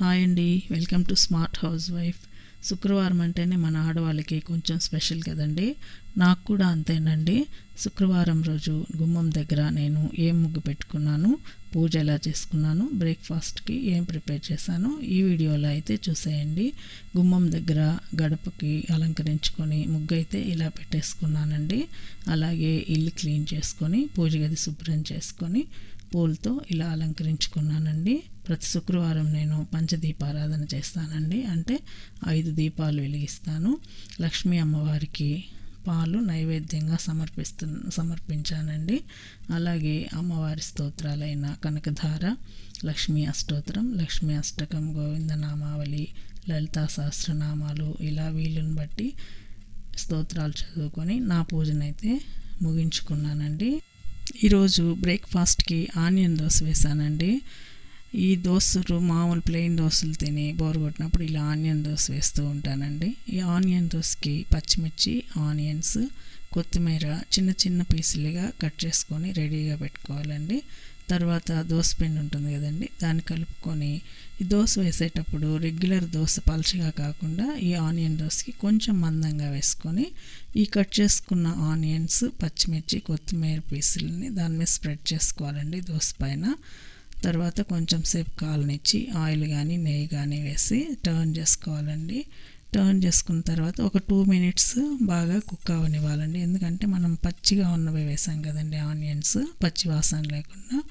Hi అండి. Welcome to smart housewife. శుక్రవారం అంటేనే మన ఆడవాళ్ళకి కొంచెం స్పెషల్ కదండి? నాకు కూడా అంతేనండి. శుక్రవారం రోజు గుమ్మం దగ్గర నేను ఏం ముగ్గు పెట్టుకున్నాను పూజ ఎలా చేసుకున్నాను బ్రేక్ఫాస్ట్కి ఏం ప్రిపేర్ చేశాను ఈ వీడియోలో అయితే చూసేయండి. గుమ్మం దగ్గర గడపకి అలంకరించుకొని ముగ్గు అయితే ఇలా పెట్టేసుకున్నానండి. అలాగే ఇల్లు క్లీన్ చేసుకొని పూజ గది శుభ్రం చేసుకొని పూలతో ఇలా అలంకరించుకున్నానండి. ప్రతి శుక్రవారం నేను పంచదీపారాధన చేస్తానండి. అంటే ఐదు దీపాలు వెలిగిస్తాను. లక్ష్మీ అమ్మవారికి పాలు నైవేద్యంగా సమర్పిస్తు సమర్పించానండి. అలాగే అమ్మవారి స్తోత్రాలైన కనకధార లక్ష్మీ అష్టోత్తరం లక్ష్మీ అష్టకం గోవిందనామావళి లలితా సహస్రనామాలు ఇలా వీలుని బట్టి స్తోత్రాలు చదువుకొని నా పూజనైతే ముగించుకున్నానండి. ఈరోజు బ్రేక్ఫాస్ట్కి ఆనియన్ దోశ వేసానండి. ఈ దోశలు మామూలు ప్లెయిన్ దోశలు తిని బోరు కొట్టినప్పుడు ఇలా ఆనియన్ దోశ వేస్తూ ఉంటానండి. ఈ ఆనియన్ దోశకి పచ్చిమిర్చి ఆనియన్స్ కొత్తిమీర చిన్న చిన్న పీసులుగా కట్ చేసుకొని రెడీగా పెట్టుకోవాలండి. తర్వాత దోశ పిండి ఉంటుంది కదండి దాన్ని కలుపుకొని ఈ దోశ వేసేటప్పుడు రెగ్యులర్ దోశ పలచగా కాకుండా ఈ ఆనియన్ దోశకి కొంచెం మందంగా వేసుకొని ఈ కట్ చేసుకున్న ఆనియన్స్ పచ్చిమిర్చి కొత్తిమీర పీసులని దాని మీద స్ప్రెడ్ చేసుకోవాలండి దోశ పైన. తర్వాత కొంచెం సేపు కాలనిచ్చి ఆయిల్ కానీ నెయ్యి కానీ వేసి టర్న్ చేసుకోవాలండి. టర్న్ చేసుకున్న తర్వాత ఒక టూ మినిట్స్ బాగా కుక్ అవనివ్వాలండి. ఎందుకంటే మనం పచ్చిగా ఉన్నవి వేసాం కదండి ఆనియన్స్. పచ్చి వాసన లేకుండా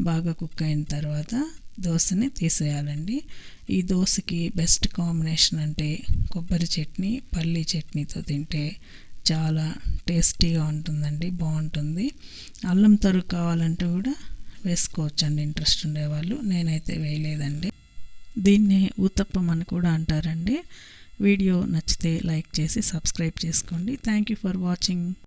బాగా కుక్ అయిన తర్వాత దోశని తీసేయాలండి. ఈ దోశకి బెస్ట్ కాంబినేషన్ అంటే కొబ్బరి చట్నీ పల్లీ చట్నీతో తింటే చాలా టేస్టీగా ఉంటుందండి బాగుంటుంది. అల్లం తరుగు కావాలంటే కూడా వేసుకోవచ్చండి ఇంట్రెస్ట్ ఉండేవాళ్ళు. నేనైతే వేయలేదండి. దీన్ని ఊతప్పం అని కూడా అంటారండి. వీడియో నచ్చితే లైక్ చేసి సబ్స్క్రైబ్ చేసుకోండి. Thank you for watching